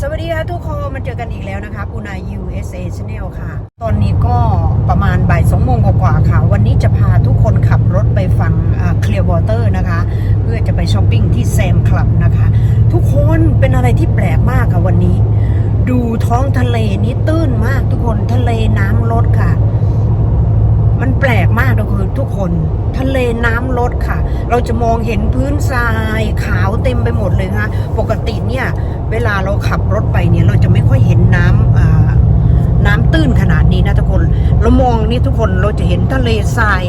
สวัสดีค่ะทุกคนมาเจอกันอีกแล้วนะคะปูนา USA Channel ค่ะ ตอนนี้ก็ประมาณบ่ายสองโมงกว่าๆค่ะ วันนี้จะพาทุกคนขับรถไปฝั่งเคลียร์วอเตอร์นะคะ เพื่อจะไปช้อปปิ้งที่แซมคลับนะคะ ทุกคนเป็นอะไรที่แปลกมากค่ะวันนี้ ดูท้องทะเลนี่ตื้นมากทุกคนทะเลน้ำลดค่ะ มันแปลกมากทุกคนทุกคน ทะเลน้ำลดค่ะ เราจะมองเห็นพื้นทรายขาวเต็มไปหมดเลยคะปกติเนี่ยเวลาเราขับรถไปเนี่ยเราจะไม่ค่อยเห็นน้ำอ่าน้ำตื้นขนาดนี้นะทุกคนเรามองนี่ทุกคนเราจะเห็นทะเลทราย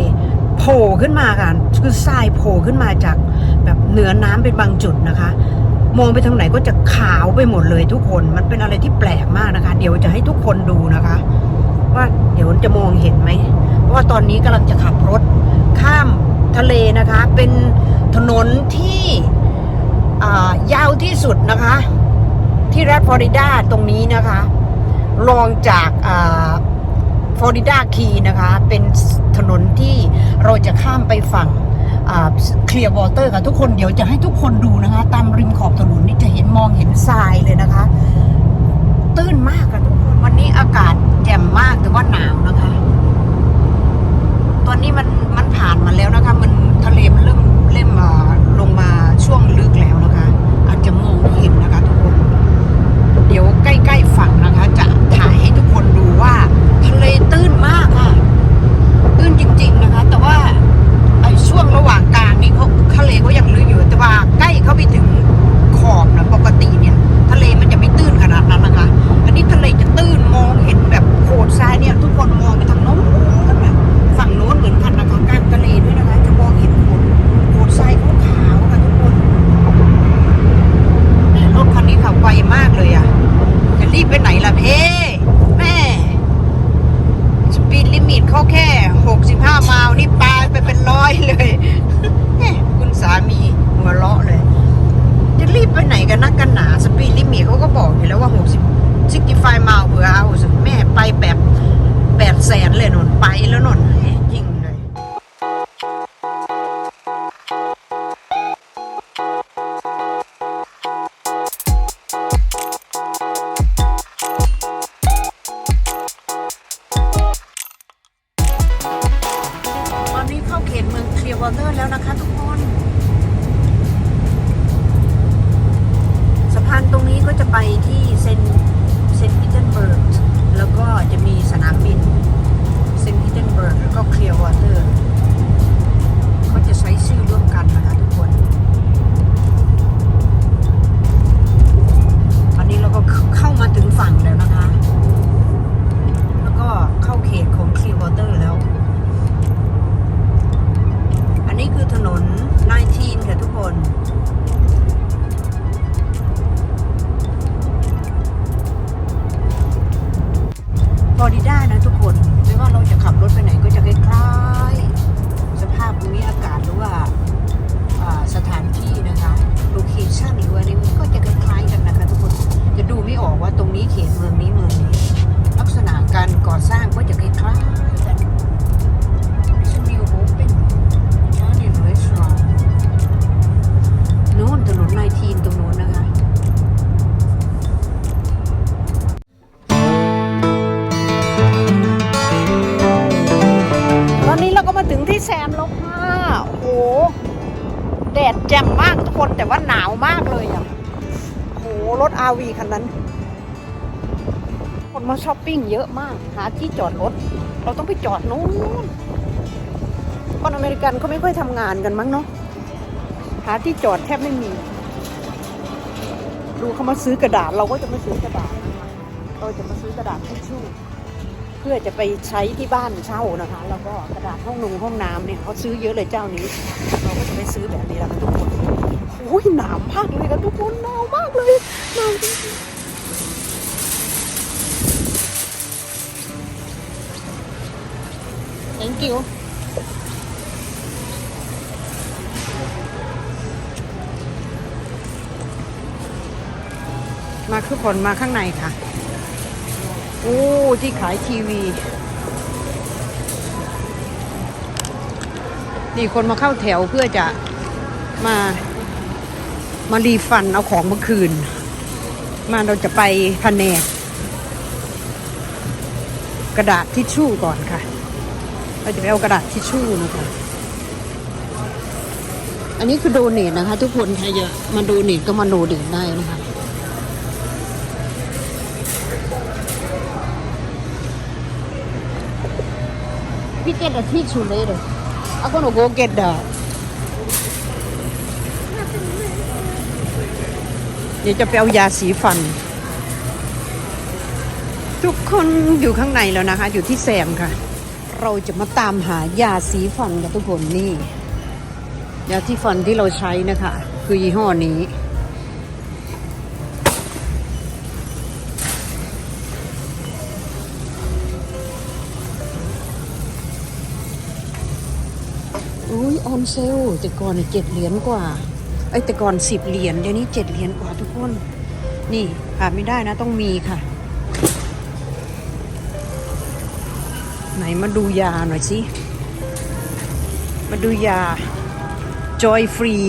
โผล่ขึ้นมาค่ะคือทรายโผล่ขึ้นมาจากแบบเหนือน้ำเป็นบางจุดนะคะ มองไปทางไหนก็จะขาวไปหมดเลยทุกคนมันเป็นอะไรที่แปลกมากนะคะ เดี๋ยวจะให้ทุกคนดูนะคะ ว่าเดี๋ยวจะมองเห็นไหม ว่าตอนนี้กำลังจะขับรถข้ามทะเลนะคะ เป็นถนนที่ายาวที่สุดนะคะ ที่รัฐฟลอริดาตรงนี้นะคะรองจากฟลอริดาคีนะคะ เป็นถนนที่เราจะข้ามไปฝั่งเคลียร์วอเตอร์ค่ะทุกคนเดี๋ยวจะให้ทุกคนดูนะคะ ตามริมขอบถนนนี่จะเห็นมองเห็นทรายเลยนะคะ ตื้นมากค่ะทุกคน วันนี้อากาศแจ่มมากแต่ว่าหนาวนะคะ ตอนนี้มันมันผ่านมาแล้วนะคะ มันทะเล รถ RV คันนั้น คนมาช้อปปิ้งเยอะมาก หาที่จอดรถ เราต้องไปจอดนู้นคนอเมริกันเขาไม่ค่อยทำงานกันมั้งเนาะหาที่จอดแทบไม่มี ดูเขามาซื้อกระดาษ เราก็จะมาซื้อกระดาษนะคะเราจะมาซื้อกระดาษทิชชู่เพื่อจะไปใช้ที่บ้านเช่านะคะ แล้วก็กระดาษห้องนุงห้องน้ำเนี่ยเขาซื้อเยอะเลยเจ้านี้ เราก็จะไปซื้อแบบนี้แหละค่ะทุกคน โอ้ยหนาวมากเลยค่ะทุกคนหนาวมากเลยหนาวจริงๆ thank you มาคือคนมาข้างในค่ะ โอ้ ที่ขายทีวี นี่คนมาเข้าแถวเพื่อจะมา มารีฟันเอาของเมื่อคืน มาเราจะไปแผนกกระดาษทิชชู่ก่อนค่ะ เราจะไปเอากระดาษทิชชู่นะคะ อันนี้คือโดเนทนะคะ ทุกคนใครจะมาโดเนทก็มาโดเนทได้นะคะ We get a tissue later. I'm gonna go get the เดี๋ี๋ยวจะไปเอายาสีฟัน ทุกคนอยู่ข้างในแล้วนะคะ อยู่ที่แซมค่ะ เราจะมาตามหายาสีฟันกันทุกคนนี่ ยาที่ฟันที่เราใช้นะคะ คือยี่ห้อนี้อุ้ยออนเซลแต่ก่อนเจ็ดเหรียญกว่า ไอ้แต่ก่อนสิบเหรียญเดี๋ยวนี้เจ็ดเหรียญกว่าทุกคน นี่ขาดไม่ได้นะต้องมีค่ะ ไหนมาดูยาหน่อยสิ มาดูยา Joy Free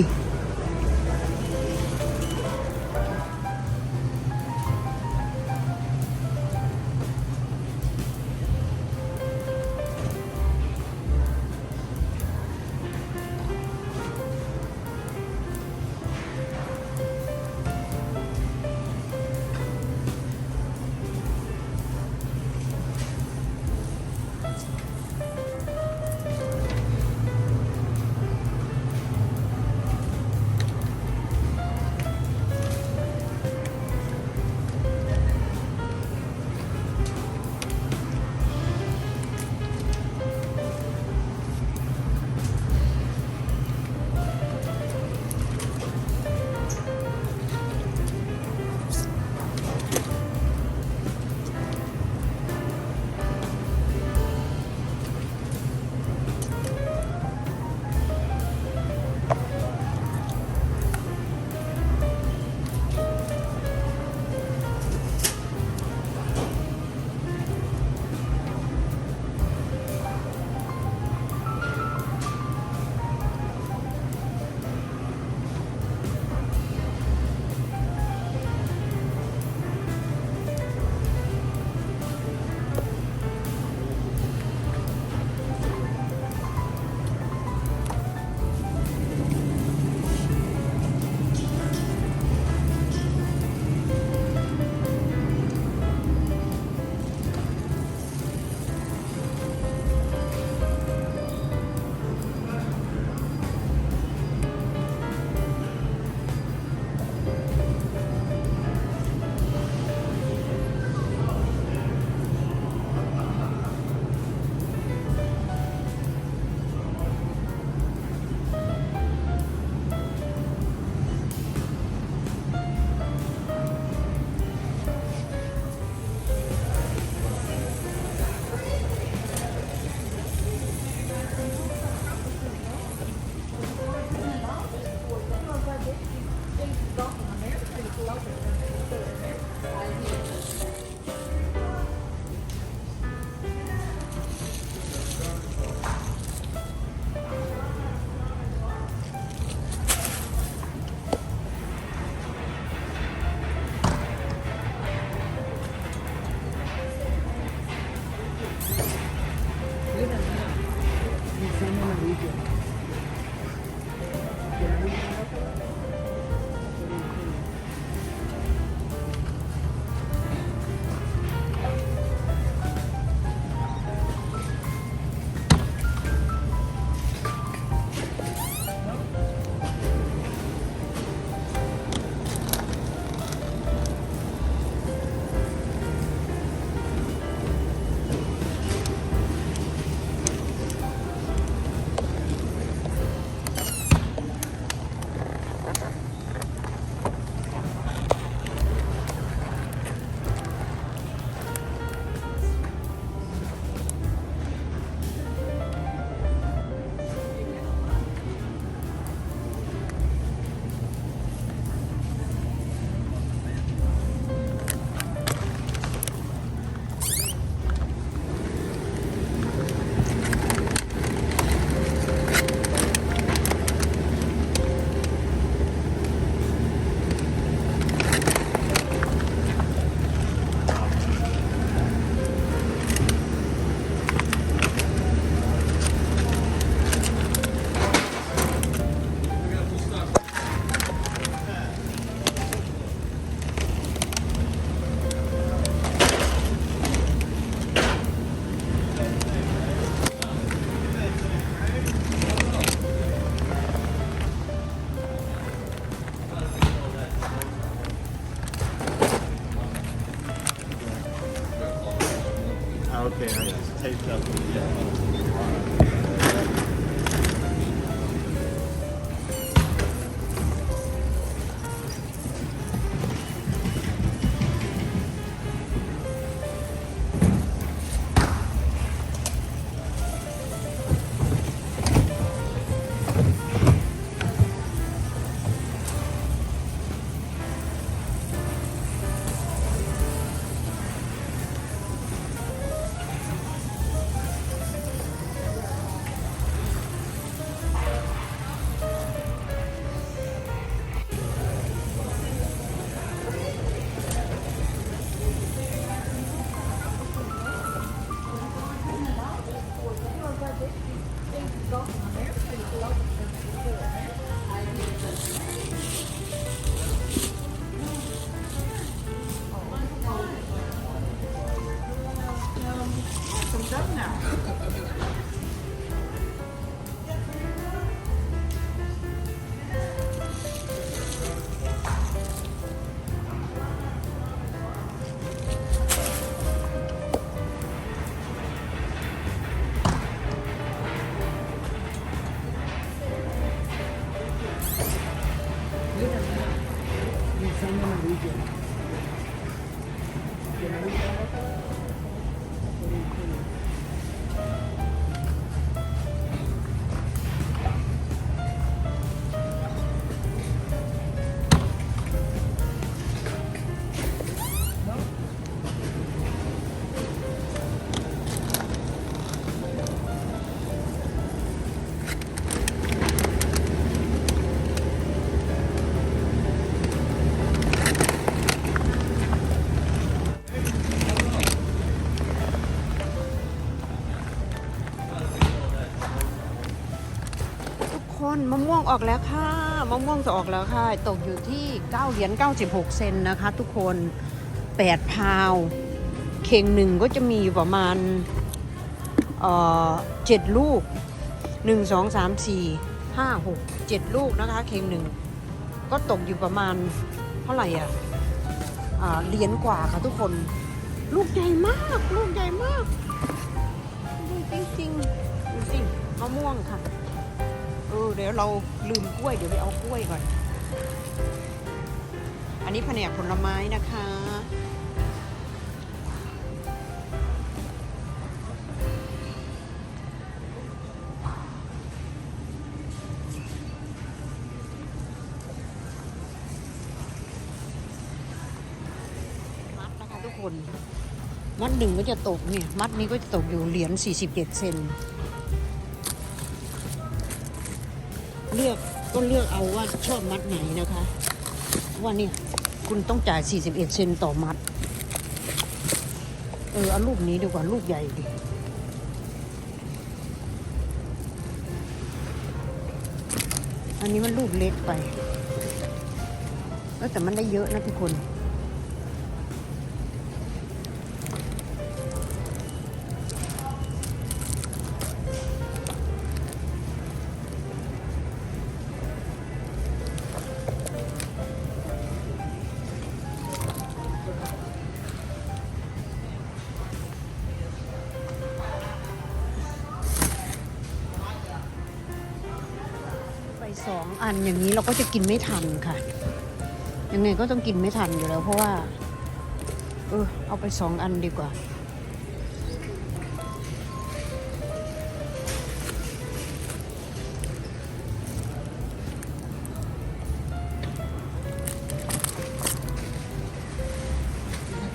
ทุกคนมะม่วงออกแล้วค่ะมะม่วงจะออกแล้วค่ะ ตกอยู่ที่ 9 เหรียญ96 เซนนะคะ ทุกคน 8 พาว เข่งหนึ่งก็จะมีประมาณเอ่อ7ลูก 1 2 3 4 5 6 7 ลูกนะคะ เข่งหนึ่งก็ตกอยู่ประมาณเท่าไหร่อะเหรียญกว่าค่ะทุกคน ลูกใหญ่มาก ลูกใหญ่มากดูจริงๆดูสิมะม่วงค่ะ ออเดี๋ยวเราลืมกล้วยเดี๋ยวไปเอากล้วยก่อน อันนี้แผนกผลไม้นะคะ มัดนะคะทุกคน มัดหนึ่งก็จะตกเนี่ย มัดนี้ก็จะตกอยู่เหรียญ47 เซน เลือกก็เลือกเอาว่าชอบมัดไหนนะคะว่าเนี่ยคุณต้องจ่าย 41 เซนต่อมัด เออเอารูปนี้ดีกว่ารูปใหญ่ดิอันนี้มันรูปเล็กไป แล้วแต่มันได้เยอะนะทุกคน อันอย่างนี้เราก็จะกินไม่ทันค่ะ ยังไงก็ต้องกินไม่ทันอยู่แล้ว เพราะว่า เออ เอาไปสองอันดีกว่า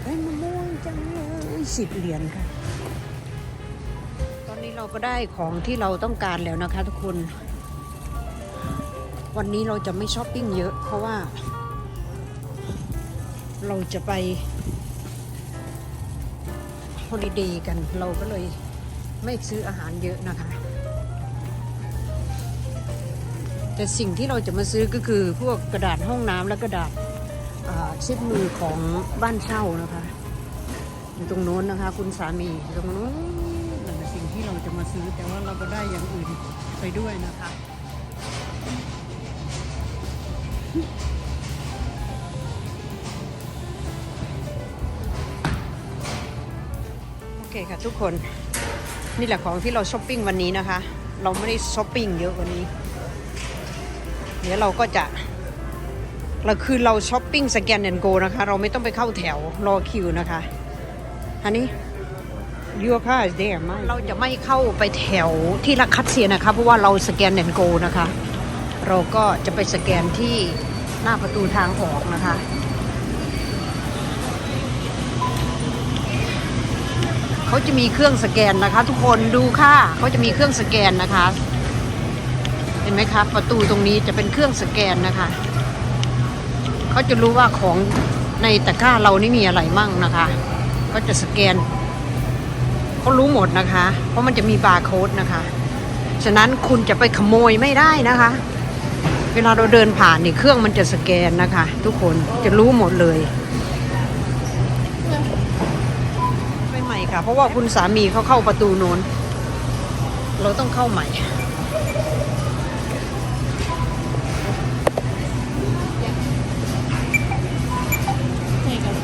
ไอ้มะม่วงจังเลยสิบเหรียญค่ะ ตอนนี้เราก็ได้ของที่เราต้องการแล้วนะคะทุกคน วันนี้เราจะไม่ช้อปปิ้งเยอะ เพราะว่า เราจะไปฮอลิเดย์กัน เราก็เลยไม่ซื้ออาหารเยอะนะคะ แต่สิ่งที่เราจะมาซื้อก็คือพวกกระดาษห้องน้ำและกระดาษเช็ดมือของบ้านเช่านะคะอยู่ตรงโน้นนะคะ คุณสามีตรงโน้นนั่นแหละสิ่งที่เราจะมาซื้อแต่ว่าเราก็ได้อย่างอื่นไปด้วยนะคะ โอเคค่ะทุกคน นี่แหละของที่เราช้อปปิ้งวันนี้นะคะ เราไม่ได้ช้อปปิ้งเยอะวันนี้ เดี๋ยวเราก็จะเราคือเราช้อปปิ้งสแกนแอนโกนะคะ เราไม่ต้องไปเข้าแถวรอคิวนะคะ อันนี้ยูค่าเดมเราจะไม่เข้าไปแถวที่รักคัดเซียนะคะ เพราะว่าเราสแกนแอนโกนะคะ เราก็จะไปสแกนที่หน้าประตูทางออกนะคะ เขาจะมีเครื่องสแกนนะคะ ทุกคนดูค่ะเขาจะมีเครื่องสแกนนะคะ เห็นไหมคะประตูตรงนี้จะเป็นเครื่องสแกนนะคะ เขาจะรู้ว่าของในตะกร้าเรานี่มีอะไรมั่งนะคะ ก็จะสแกนเขารู้หมดนะคะ เพราะมันจะมีบาร์โค้ดนะคะ ฉะนั้นคุณจะไปขโมยไม่ได้นะคะ เวลาเราเดินผ่านนี่เครื่องมันจะสแกนนะคะ ทุกคนจะรู้หมดเลยไม่ใหม่ค่ะ เพราะว่าคุณสามีเขาเข้าประตูโน้น เราต้องเข้าใหม่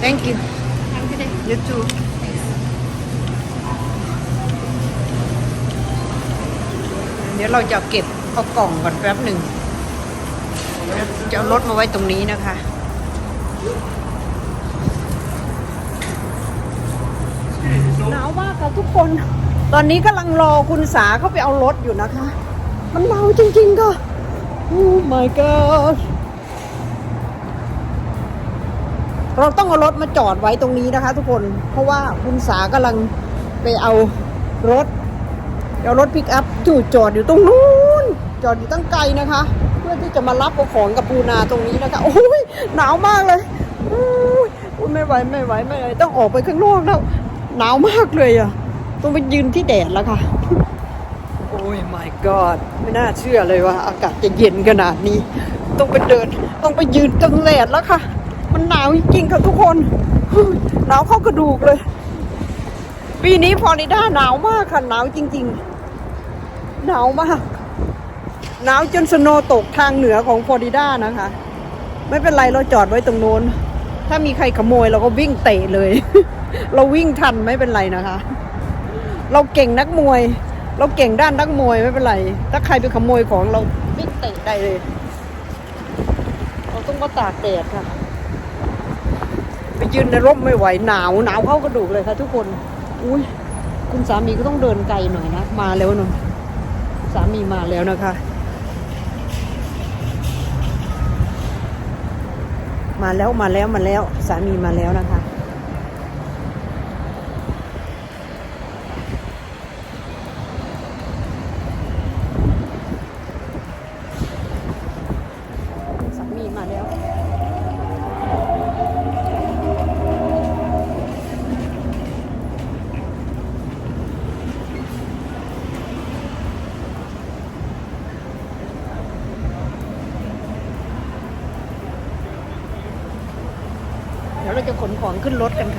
thank you you too เดี๋ยวเราจะเก็บเอากล่องก่อนแป๊บหนึ่ง จะเอารถมาไว้ตรงนี้นะคะ หนาวมากค่ะทุกคน ตอนนี้กำลังรอคุณสาเขาไปเอารถอยู่นะคะ มันหนาวจริงๆค่ะโอ้ my god เราต้องเอารถมาจอดไว้ตรงนี้นะคะ ทุกคน เพราะว่าคุณสากำลังไปเอารถเอารถปิกอัพจู่จอดอยู่ตรงนู้น จอดอยู่ตั้งไกลนะคะเพื่อที่ จะมารับของกับปูนาตรงนี้นะคะโอ้ยหนาวมากเลยอุ้ยไม่ไหวไม่ไหวไม่ไหวต้องออกไปข้างนอกแล้วหนาวมากเลยอะต้องไปยืนที่แดดแล้วค่ะ โอ้ย my god ไม่น่าเชื่อเลยว่า อากาศจะเย็นขนาดนี้ ต้องไปเดิน ต้องไปยืนตรงแดดแล้วค่ะ มันหนาวจริงๆค่ะทุกคนหนาวเข้ากระดูกเลย ปีนี้ฟลอริดาหนาวมากค่ะหนาวจริง ๆ หนาวมาก หนาวจนสโนตกทางเหนือของฟลอริดานะคะ ไม่เป็นไรเราจอดไว้ตรงโน้น ถ้ามีใครขโมยเราก็วิ่งเตะเลย เราวิ่งทันไม่เป็นไรนะคะ เราเก่งนักมวย เราเก่งด้านนักมวยไม่เป็นไร ถ้าใครไปขโมยของเราวิ่งเตะได้เลย เราต้องมาตากแดดค่ะ ไปยืนในร่มไม่ไหวหนาวหนาวเข้ากระดูกเลยค่ะทุกคนอุ้ยคุณสามีก็ต้องเดินไกลหน่อยนะ มาแล้วหนูสามีมาแล้วนะคะ มาแล้วมาแล้วมาแล้วสามีมาแล้วนะคะ รถกันค่ะ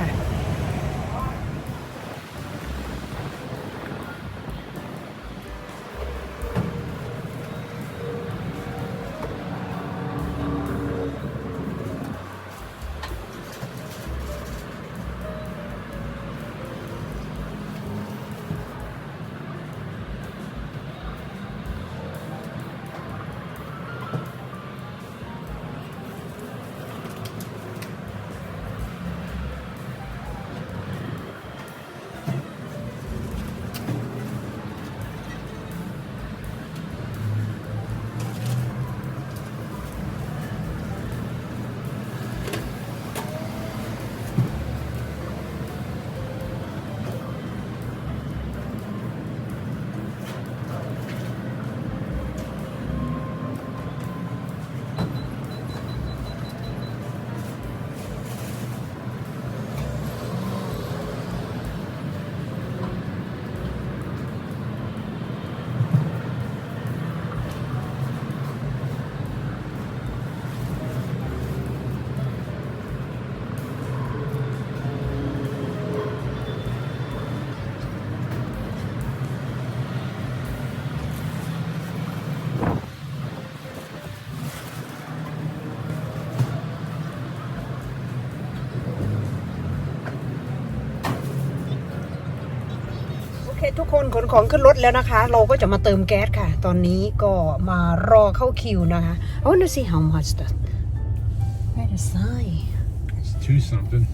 คทุกคนขนของขึ้นรถแล้วนะคะ เราก็จะมาเติมแก๊สค่ะ ตอนนี้ก็มารอเข้าคิวนะคะ I want to see how much that where the sign It's two something.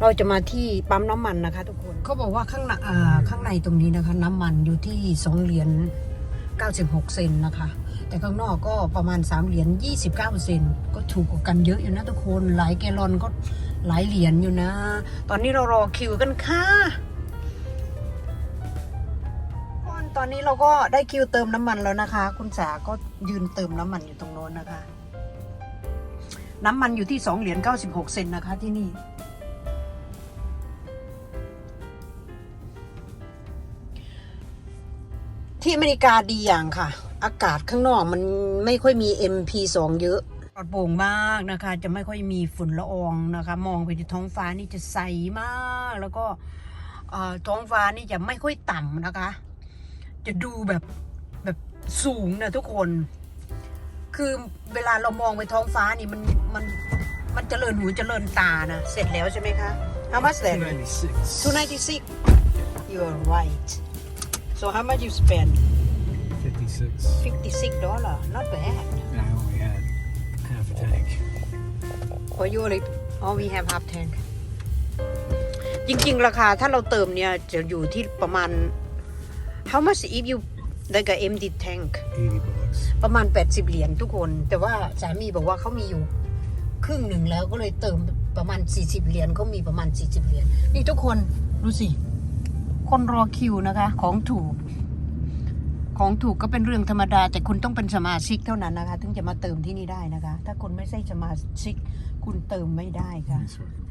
เราจะมาที่ปั๊มน้ำมันนะคะ ทุกคนเขาบอกว่าข้างในอ่าข้างในตรงนี้นะคะ น้ำมันอยู่ที่2เหรียญ96 เซนนะคะ แต่ข้างนอกก็ประมาณ 3 เหรียญ29 เซน ก็ถูกกว่ากันเยอะอยู่นะทุกคน หลายแกลลอนก็หลายเหรียญอยู่นะ ตอนนี้เรารอคิวกันค่ะ ตอนนี้เราก็ได้คิวเติมน้ำมันแล้วนะคะ คุณสาก็ยืนเติมน้ำมันอยู่ตรงโน้นนะคะ น้ำมันอยู่ที่2เหรียญ96เซนนะคะที่นี่ ที่อเมริกาดีอย่างค่ะ อากาศข้างนอกมันไม่ค่อยมี MP2 เยอะปลอดโปร่งมากนะคะ จะไม่ค่อยมีฝุ่นละอองนะคะ มองไปที่ท้องฟ้านี่จะใสมาก แล้วก็ท้องฟ้านี่จะไม่ค่อยต่ำนะคะ จะดูแบบแบบสูงนะทุกคน คือเวลาเรามองไปท้องฟ้านี่มันมันมันเจริญหูเจริญตานะ เสร็จแล้วใช่ไหมคะ How much that 296 You're right So how much you spend 56. 56 dollar not bad And I only had half a tank. or you only oh we have half tank จริง ๆ ราคาถ้าเราเติมเนี่ยจะอยู่ที่ประมาณ how much if you like a empty tank 80 bucks. ประมาณ 80 เหรียญทุกคน แต่ว่าสามีบอกว่าเขามีอยู่ ครึ่งหนึ่งแล้วก็เลยเติมประมาณ 40 เหรียญเขามีประมาณ 40 เหรียญนี่ทุกคนดูสิ คนรอคิวนะคะ ของถูก ของถูกก็เป็นเรื่องธรรมดา แต่คุณต้องเป็นสมาชิกเท่านั้นนะคะ ถึงจะมาเติมที่นี่ได้นะคะ ถ้าคุณไม่ใช่สมาชิก คุณเติมไม่ได้ค่ะ These fucking people.